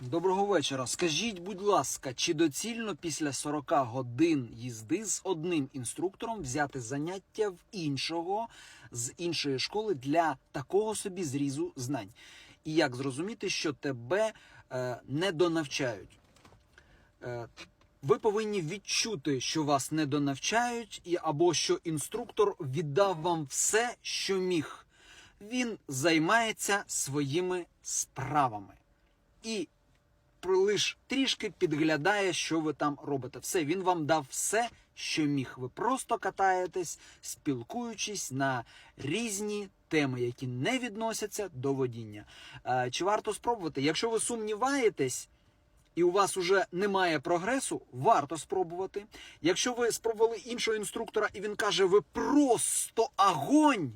Доброго вечора. Скажіть, будь ласка, чи доцільно після 40 годин їзди з одним інструктором взяти заняття в іншого з іншої школи для такого собі зрізу знань? І як зрозуміти, що тебе е, не донавчають? Е, ви повинні відчути, що вас не донавчають, і або що інструктор віддав вам все, що міг. Він займається своїми справами. І лише трішки підглядає, що ви там робите. Все, він вам дав все, що міг. Ви просто катаєтесь, спілкуючись на різні теми, які не відносяться до водіння. Чи варто спробувати? Якщо ви сумніваєтесь. І у вас уже немає прогресу, варто спробувати. Якщо ви спробували іншого інструктора, і він каже, ви просто огонь.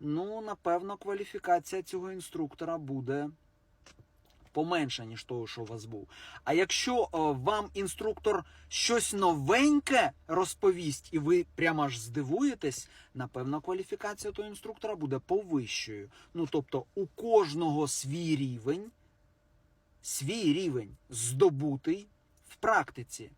Ну, напевно, кваліфікація цього інструктора буде поменша, ніж того, що у вас був. А якщо е, вам інструктор щось новеньке розповість, і ви прямо аж здивуєтесь, напевно, кваліфікація того інструктора буде повищою. Ну, тобто, у кожного свій рівень, свій рівень здобутий в практиці.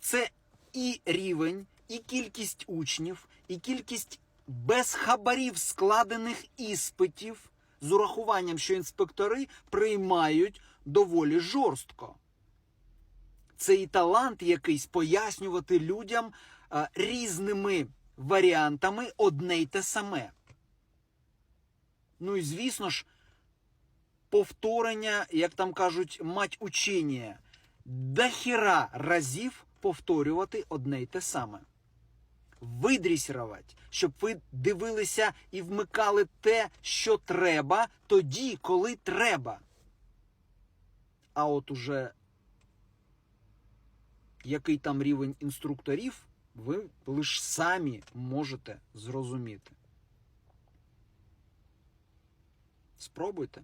Це і рівень, і кількість учнів, і кількість без хабарів складених іспитів з урахуванням, що інспектори приймають доволі жорстко. Це і талант якийсь пояснювати людям а, різними варіантами одне й те саме. Ну і звісно ж, повторення, як там кажуть, мать учення, дохіра разів повторювати одне й те саме видрісірувати, щоб ви дивилися і вмикали те, що треба, тоді, коли треба. А от уже який там рівень інструкторів, ви лише самі можете зрозуміти. Спробуйте.